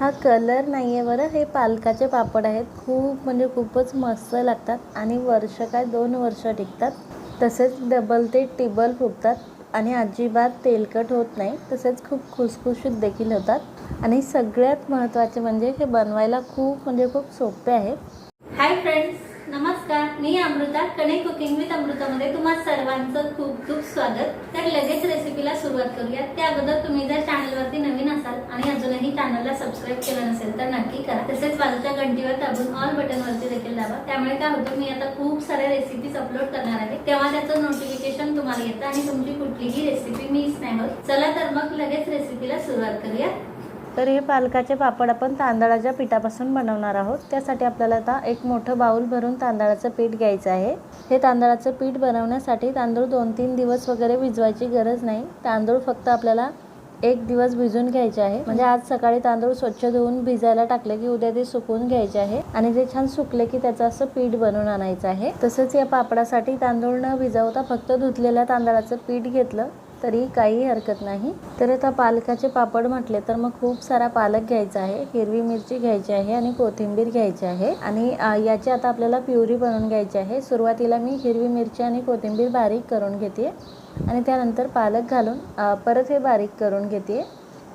हा कलर नाही आहे बरं. हे पालकाचे पापड आहेत. खूप म्हणजे खूपच मस्त लागतात आणि वर्ष काय दोन वर्ष टिकतात. तसेच डबल ते टिबल फुगतात आणि अजिबात तेलकट होत नाही. तसेच खूप खुसखुशीत देखील होतात. आणि सगळ्यात महत्त्वाचे म्हणजे हे बनवायला खूप म्हणजे खूप सोपे आहेत हाय फ्रेंड्स मी अमृता कणे कुकिंग विथ अमृतामध्ये तुम्हा सर्वांचं खूप खूप स्वागत. तर लगेच रेसिपीला सुरुवात करूया. त्या अगोदर तुम्ही जर चॅनलवरती नवीन असाल आणि अजूनही चॅनलला सबस्क्राईब केलं नसेल तर नक्की करा. तसेच बाजूच्या घंटीवर दाबून ऑल बटनवरती देखील दाबा. त्यामुळे काय होतं मी आता खूप साऱ्या रेसिपीज अपलोड करणार आहे. तेव्हा त्याचं नोटिफिकेशन तुम्हाला येतं आणि तुमची कुठलीही रेसिपी मिस नाही होत. चला तर मग लगेच रेसिपीला सुरुवात करूया. तर हे पालकाचे पापड आपण तांदळाच्या पिठापासून बनवणार आहोत. त्यासाठी आपल्याला आता एक मोठं बाऊल भरून तांदळाचं पीठ घ्यायचं आहे. हे तांदळाचं पीठ बनवण्यासाठी तांदूळ दोन तीन दिवस वगैरे भिजवायची गरज नाही. तांदूळ फक्त आपल्याला एक दिवस भिजून घ्यायचे आहे. म्हणजे आज सकाळी तांदूळ स्वच्छ धुवून भिजायला टाकले की उद्या ते सुकवून घ्यायचे आहे. आणि ते छान सुकले की त्याचं असं पीठ बनवून आणायचं आहे. तसंच या पापडासाठी तांदूळ न भिजवता फक्त धुतलेल्या तांदळाचं पीठ घेतलं. तरी काही हरकत नाही. तर आता पालकाचे पापड म्हटले तर मग खूप सारा पालक घ्यायचा आहे. हिरवी मिरची घ्यायची आहे आणि कोथिंबीर घ्यायची आहे. आणि याची आता आपल्याला प्युरी बनवून घ्यायची आहे. सुरुवातीला मी हिरवी मिरची आणि कोथिंबीर बारीक करून घेते आणि त्यानंतर पालक घालून परत हे बारीक करून घेते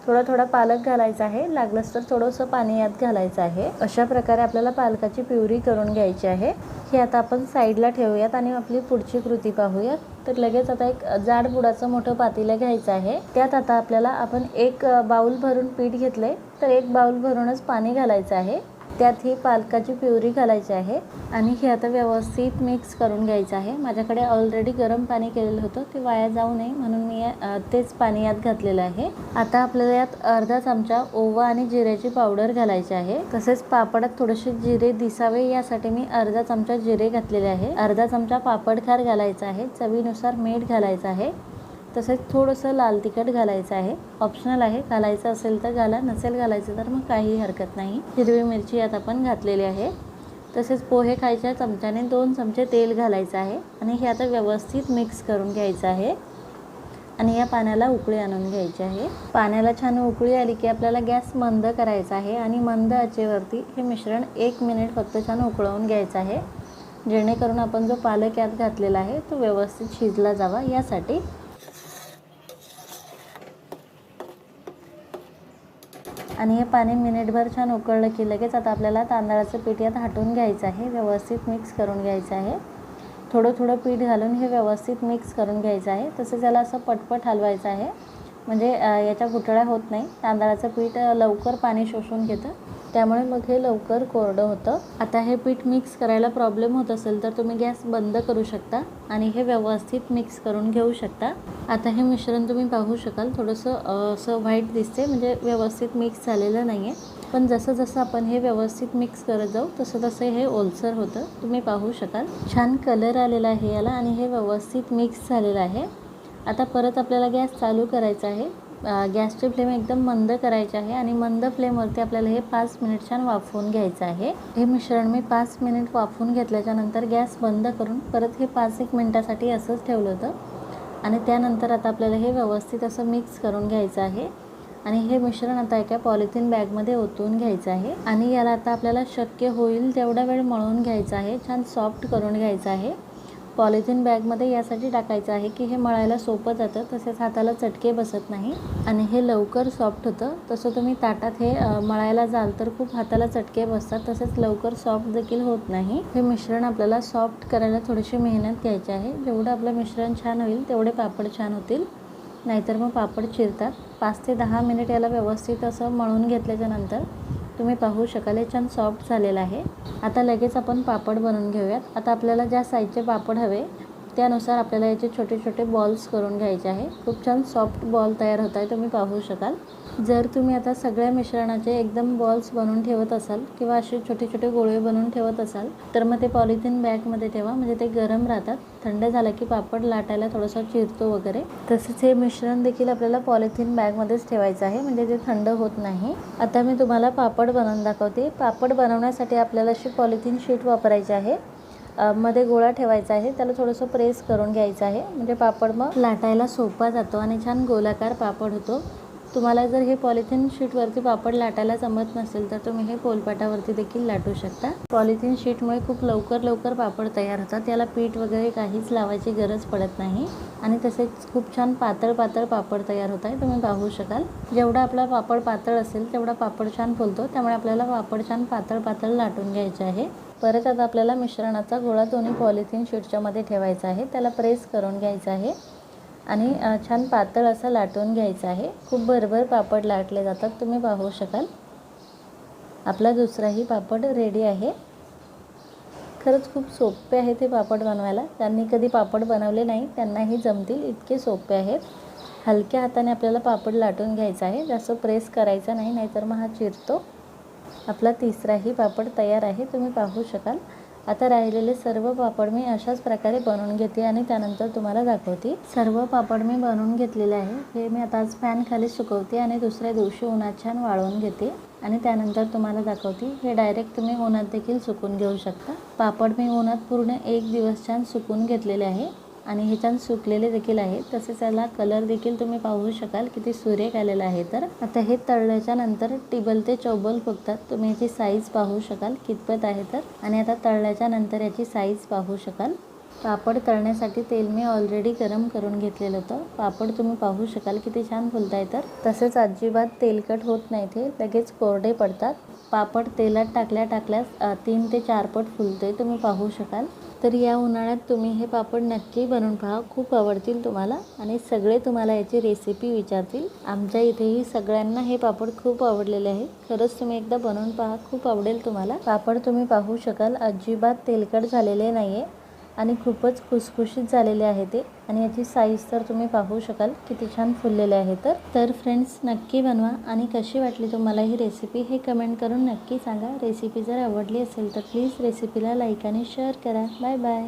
थोडा थोडा पालक घालायचा आहे. लागलंच तर थोडंसं पाणी यात घालायचं आहे. अशा प्रकारे आपल्याला पालकाची प्युरी करून घ्यायची आहे. हे आता आपण साईडला ठेवूयात आणि आपली पुढची कृती पाहूयात. तर लगेच आता एक जाड बुडाचं मोठं पातेलं घ्यायचं आहे. त्यात आता आपल्याला आपण एक बाऊल भरून पीठ घेतलंय. तर एक बाऊल भरूनच पाणी घालायचं आहे. त्यात ही पालकाची प्युरी घालायची आहे आणि हे आता व्यवस्थित मिक्स करून घ्यायचं आहे. माझ्याकडे ऑलरेडी गरम पाणी केलेलं होतं ते वाया जाऊ नये म्हणून मी तेच पाणी यात घातलेलं आहे. आता आपल्याला यात अर्धा चमचा ओवा आणि जिऱ्याची पावडर घालायची आहे. तसेच पापडात थोडेसे जिरे दिसावे यासाठी मी अर्धा चमचा जिरे घातलेले आहे. अर्धा चमचा पापडखार घालायचा आहे. चवीनुसार मीठ घालायचं आहे. तसेच थोडंसं लाल तिखट घालायचं आहे. ऑप्शनल आहे. घालायचं असेल तर घाला नसेल घालायचं तर मग काही हरकत नाही. हिरवी मिरची यात आपण घातलेली आहे. तसेच पोहे खायच्या चमच्याने दोन चमचे तेल घालायचं आहे आणि हे आता व्यवस्थित मिक्स करून घ्यायचं आहे. आणि या पाण्याला उकळी आणून घ्यायची आहे. पाण्याला छान उकळी आली की आपल्याला गॅस मंद करायचा आहे आणि मंद आचेवरती हे मिश्रण एक मिनिट फक्त छान उकळवून घ्यायचं आहे. जेणेकरून आपण जो पालक यात घातलेला आहे तो व्यवस्थित शिजला जावा यासाठी. आणि हे पाणी मिनिटभर छान उकळलं की लगेच आता आपल्याला तांदळाचं पीठ यात हाटून घ्यायचं आहे व्यवस्थित मिक्स करून घ्यायचं आहे. थोडं थोडं पीठ घालून हे व्यवस्थित मिक्स करून घ्यायचं आहे. तसंच याला असं पटपट हलवायचं आहे. म्हणजे याच्या गुठळ्या होत नाही. तांदळाचं पीठ लवकर पाणी शोषून घेतं. त्यामुळे मग हे लवकर कोरडं होतं. आता हे पीठ मिक्स करायला प्रॉब्लेम होत असेल तर तुम्ही गॅस बंद करू शकता आणि हे व्यवस्थित मिक्स करून घेऊ शकता. आता हे मिश्रण तुम्ही पाहू शकाल. थोडंसं असं व्हाईट दिसते म्हणजे व्यवस्थित मिक्स झालेलं नाही आहे पण जसं जसं आपण हे व्यवस्थित मिक्स करत जाऊ तसं तसं हे ओलसर होतं. तुम्ही पाहू शकाल. छान कलर आलेला आहे याला आणि हे व्यवस्थित मिक्स झालेलं आहे. आता परत आपल्याला गॅस चालू करायचा आहे. गॅसची फ्लेम एकदम मंद करायची आहे आणि मंद फ्लेमवरती आपल्याला हे पाच मिनिट छान वाफवून घ्यायचं आहे. हे मिश्रण मी पाच मिनिट वाफवून घेतल्याच्या नंतर गॅस बंद करून परत हे पाच एक मिनटासाठी असंच ठेवलं होतं. आणि त्यानंतर आता आपल्याला हे व्यवस्थित असं मिक्स करून घ्यायचं आहे. आणि हे मिश्रण आता एका पॉलिथिन बॅगमध्ये ओतून घ्यायचं आहे. आणि याला आता आपल्याला शक्य होईल तेवढा वेळ मळून घ्यायचा आहे. छान सॉफ्ट करून घ्यायचं आहे. पॉलिथिन बॅगमध्ये यासाठी टाकायचं आहे की हे मळायला सोपं जातं तसेच हाताला चटके बसत नाही आणि हे लवकर सॉफ्ट होतं. तसं तुम्ही ताटात हे मळायला जाल तर खूप हाताला चटके बसतात तसेच लवकर सॉफ्ट देखील होत नाही. हे मिश्रण आपल्याला सॉफ्ट करायला थोडीशी मेहनत घ्यायची आहे. जेवढं आपलं मिश्रण छान होईल तेवढे पापड छान होतील. नाहीतर मग पापड चिरतात. पाच ते दहा मिनिट याला व्यवस्थित असं मळून घेतल्याच्यानंतर तुम्ही पाहू शकाल हे छान सॉफ्ट झालेलं आहे. आता लगेच आपण पापड बनवून घेऊयात. आता आपल्याला ज्या साईजचे पापड हवे त्यानुसार आपल्याला याचे छोटे छोटे बॉल्स करून घ्यायचे आहे. खूप छान सॉफ्ट बॉल तयार होत आहे तुम्ही पाहू शकाल. जर तुम्ही आता सगळ्या मिश्रणाचे एकदम बॉल्स बनवून ठेवत असाल किंवा असे छोटे छोटे गोळे बनवून ठेवत असाल तर मग ते पॉलिथिन बॅगमध्ये ठेवा. म्हणजे ते गरम राहतात. थंड झालं की पापड लाटायला थोडासा चिरतो वगैरे. तसंच हे मिश्रण देखील आपल्याला पॉलिथिन बॅगमध्येच ठेवायचं आहे. म्हणजे ते थंड होत नाही. आता मी तुम्हाला पापड बनवून दाखवते. पापड बनवण्यासाठी आपल्याला अशी पॉलिथिन शीट वापरायची आहे. मध्ये गोळा ठेवायचा आहे. त्याला थोडंसं प्रेस करून घ्यायचं आहे. म्हणजे पापड मग लाटायला सोपा जातो आणि छान गोलाकार पापड होतो. तुम्हाला जर हे पॉलिथिन शीटवरती पापड लाटायला जमत नसेल तर तुम्ही हे पोलपाटावरती देखील लाटू शकता. पॉलिथिन शीटमुळे खूप लवकर लवकर पापड तयार होतात. याला पीठ वगैरे काहीच लावायची गरज पडत नाही आणि तसेच खूप छान पातळ पातळ पापड तयार होत आहे. तुम्ही पाहू शकाल. जेवढा आपला पापड पातळ असेल तेवढा पापड छान फुलतो. त्यामुळे आपल्याला पापड छान पातळ पातळ लाटून घ्यायचे आहे. परत आता आपल्याला मिश्रणाचा गोळा दोन्ही पॉलिथिन शीटच्यामध्ये ठेवायचा आहे. त्याला प्रेस करून घ्यायचा आहे. आणि छान पातळ असं लाटून घ्यायचं आहे. खूप भरभर पापड लाटले जातात. तुम्ही पाहू शकाल. आपला दुसराही पापड रेडी आहे. खरंच खूप सोपे आहे ते पापड बनवायला. त्यांनी कधी पापड बनवले नाही. त्यांनाही जमतील. इतके सोपे आहेत. हलक्या हाताने आपल्याला पापड लाटून घ्यायचा आहे. जास्त प्रेस करायचा नाही नाहीतर मग हा चिरतो. आपला तिसराही पापड तयार आहे तुम्ही पाहू शकाल. आता राहिलेले सर्व पापड मी अशाच प्रकारे बनवून घेते आणि त्यानंतर तुम्हाला दाखवते. सर्व पापड मी बनवून घेतलेले आहे. हे मी आता आज फॅनखाली सुकवते आणि दुसऱ्या दिवशी उन्हात छान वाळवून घेते. आणि त्यानंतर तुम्हाला दाखवते हे डायरेक्ट तुम्ही उन्हात देखील सुकून घेऊ शकता. पापड मी उन्हात पूर्ण एक दिवस छान सुकून घेतलेले आहे. आणि हे छान सुकलेले देखील आहे. तसेच याला कलर देखील तुम्ही पाहू शकाल किती सुरेख आलेला आहे. तर आता हे तळल्याच्या नंतर टिबल ते चौबल फुगतात. तुम्ही याची साईज पाहू शकाल. कितपत आहे तर. आणि आता तळल्याच्या नंतर याची साईज पाहू शकाल. पापड तळण्यासाठी तेल मी ऑलरेडी गरम करून घेतलेलं होतं. पापड तुम्ही पाहू शकाल किती छान फुलत आहे तर. तसेच अजिबात तेलकट होत नाही ते. लगेच कोरडे पडतात. पापड तेलात टाकल्या टाकल्यास तीन ते चार पट फुलते तुम्ही पाहू शकाल. तर या उन्हाळ्यात तुम्ही हे पापड नक्की बनवून पहा. खूप आवडतील तुम्हाला आणि सगळे तुम्हाला याची रेसिपी विचारतील. आमच्या इथेही सगळ्यांना हे पापड खूप आवडलेले आहे. खरंच तुम्ही एकदा बनवून पहा. खूप आवडेल तुम्हाला. पापड तुम्ही पाहू शकाल. अजिबात तेलकट झालेले नाही आहे आणि खूपच खुसखुशीत झालेले आहे ते. आणि याची साईज तर तुम्ही पाहू शकाल किती छान फुललेले आहे तर. तर फ्रेंड्स नक्की बनवा. आणि कशी वाटली तुम्हाला ही रेसिपी हे कमेंट करून नक्की सांगा. रेसिपी जर आवडली असेल तर प्लीज रेसिपीला लाईक आणि शेअर करा. Bye bye